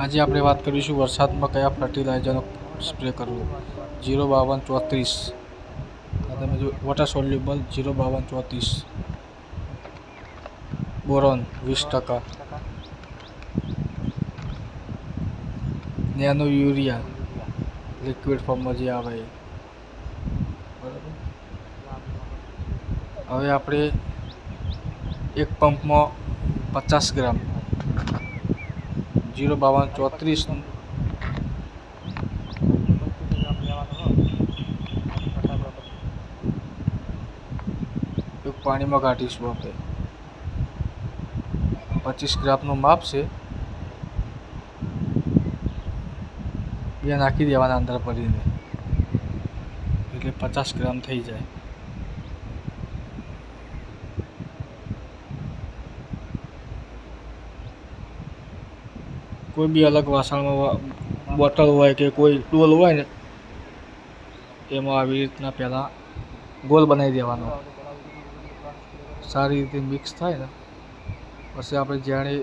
આજે આપણે વાત કરીશું વરસાદમાં કયા ફર્ટિલાઇઝરનો સ્પ્રે કરવો. જીરો બાવન ચોત્રીસ. તમે જો વોટર સોલ્યુબલ જીરો બાવન ચોત્રીસ. બોરોન વીસ ટકા. નેનો યુરિયા લિક્વિડ ફોર્મમાં જે આવે બરાબર? હવે આપણે એક પંપમાં પચાસ ગ્રામ જીરો બાવન ચોત્રીસ. પાણીમાં કાઢીશું આપણે પચીસ ગ્રામનું માપ છે. બે નાખી દેવાના અંદર ભરીને. એટલે પચાસ ગ્રામ થઈ જાય. કોઈ બી અલગ વાસણમાં વા- બોટલ હોય કે કોઈ ડોલ હોય ને એમાં આવી રીતના પહેલાં ગોલ બનાવી દેવાનો સારી રીતે મિક્સ થાય ને પછી આપણે જ્યારે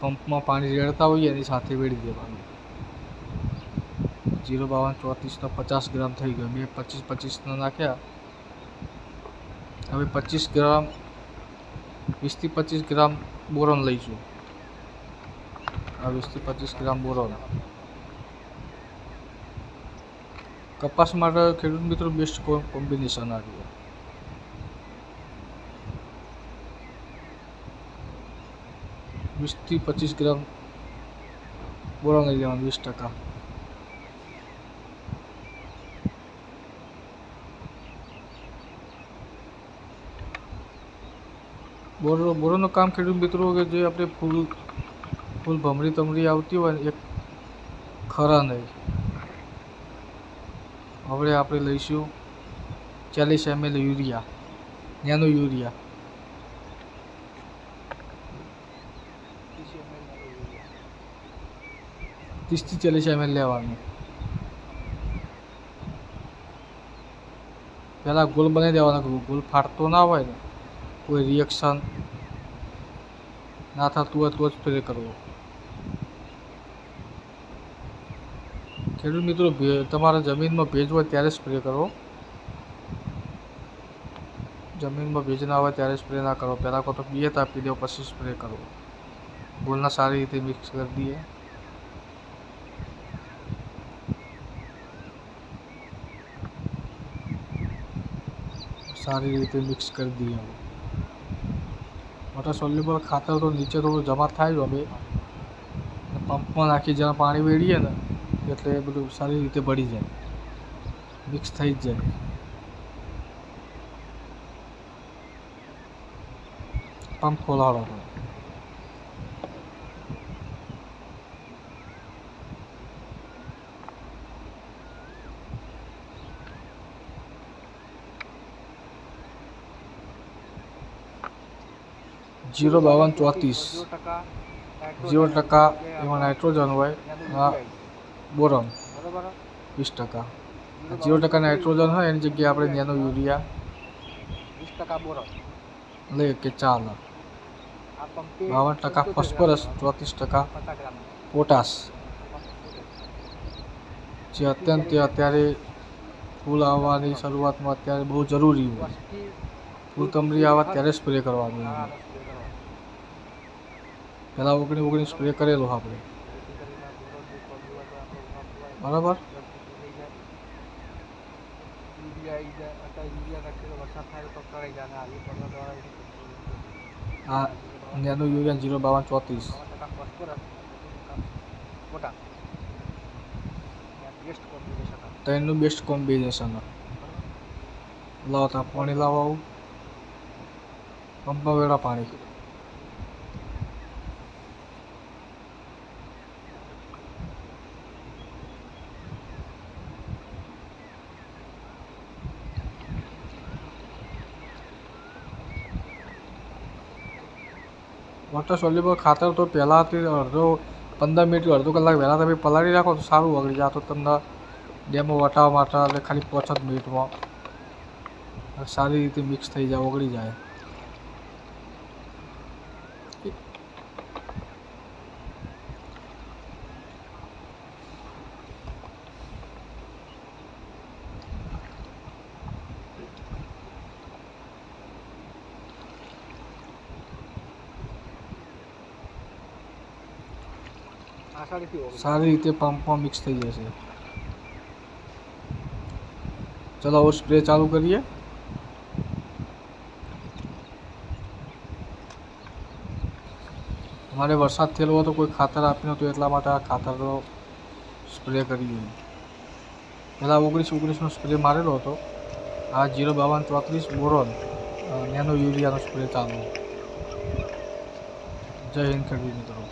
પંપમાં પાણી રેડતા હોઈએ એની સાથે વેડી દેવાનું જીરો બાવન ચોત્રીસનો પચાસ ગ્રામ થઈ ગયો મેં પચીસ પચીસનો નાખ્યા હવે પચીસ ગ્રામ વીસથી પચીસ ગ્રામ બોરોન લઈશું આ વીસથી પચીસ ગ્રામ બોરોન કપાસ માટે ખેડૂત મિત્રો બેસ્ટ કોમ્બિનેશન આવ્યું વીસથી પચીસ ગ્રામ બોરોન લઈ લેવાનું વીસ ટકા બોરો બોરોનું કામ ખેડૂત મિત્રો કે જે આપણે ફૂલ ફૂલ ભમરી તમરી આવતી હોય ને એ ખરા નહીં હવે આપણે લઈશું ચાલીસ એમએલ યુરિયા નેનો યુરિયા ત્રીસથી ચાલીસ એમએલ લેવાનું પહેલાં ગોલ બનાવી દેવાનો ગોલ ફાટતો ના હોય ને કોઈ રિએક્શન ના થતું હોય તો જ સ્પ્રે કરવો ખેડૂત મિત્રો ભે- તમારા જમીનમાં ભેજ હોય ત્યારે સ્પ્રે કરો જમીનમાં ભેજ ના હોય ત્યારે સ્પ્રે ના કરો પહેલાં કહો તો પિયત આપી દો પછી સ્પ્રે કરો ગોળના સારી રીતે મિક્સ કરી દઈએ સારી રીતે મિક્સ કરી દઈએ હવે મોટા સોલ્યુબલ ખાતર તો નીચે થોડું જમા થાય જ હવે પંપમાં નાખી જ્યાં પાણી વેડીએ ને એટલે બધું સારી રીતે ભળી જાય. મિક્સ થઈ જ જાય. પંપ ખોલાડો જીરો બાવન ચોત્રીસ. જીરો ટકા એમાં નાઇટ્રોજન હોય બોરોન. વીસ ટકા. જીરો ટકા નાઇટ્રોજન હોય એની જગ્યાએ આપણે નેનો યુરિયા. વીસ ટકા બોરોન. લઈએ કે ચાલો. બાવન ટકા ફોસ્ફરસ ચોત્રીસ ટકા પોટાશ. જે અત્યંત અત્યારે ફૂલ આવવાની શરૂઆતમાં અત્યારે બહુ જરૂરી હોય. ફૂલ કમરી આવે ત્યારે સ્પ્રે કરવાનું. પહેલાં ઓગણી ઓગણી સ્પ્રે કરેલો આપણે જેથી કરીને આ બોરો જે પડ્યું હોય તો આપણો ઉનાળો હોય, બરાબર? જલ્દી થઈ જાય. યુરિયા આવી જાય અત્યારે યુરિયા વરસાદ થાય તો કરાઈ જાય અને આવી પડવા દ્વારા એની કંટ્રોલ આ. નેનો યુરિયા જીરો બાવન ચોત્રીસ ત્રણનું બેસ્ટ કોમ્બિનેશન લાવો ત્યાં પાણી લાવો આવું. પંપમાં વેળા પાણી. વોટર સોલ્યુબલ ખાતર તો પહેલાંથી અડધો પંદર મિનિટ અડધો કલાક વહેલા તમે પલાળી રાખો તો સારું વગડી જાય. તો તમને ડેમો વટાવવા માટે એટલે ખાલી પાંચ જ મિનિટમાં સારી રીતે મિક્સ થઈ જાય, ઓગળી જાય. સારી રીતે પંપમાં મિક્સ થઈ જશે ચલો, હવે સ્પ્રે ચાલુ કરીએ. અમારે વરસાદ થયેલો હતો કોઈ ખાતર આપ્યું નહોતું, એટલા માટે આ ખાતરનો સ્પ્રે કરીએ. પહેલાં ઓગણીસ ઓગણીસનો સ્પ્રે મારેલો હતો. આ જીરો બાવન ચોત્રીસ બોરોન નેનો યુરિયાનો સ્પ્રે ચાલુ. જય હિન્દ ખેડૂત મિત્રો.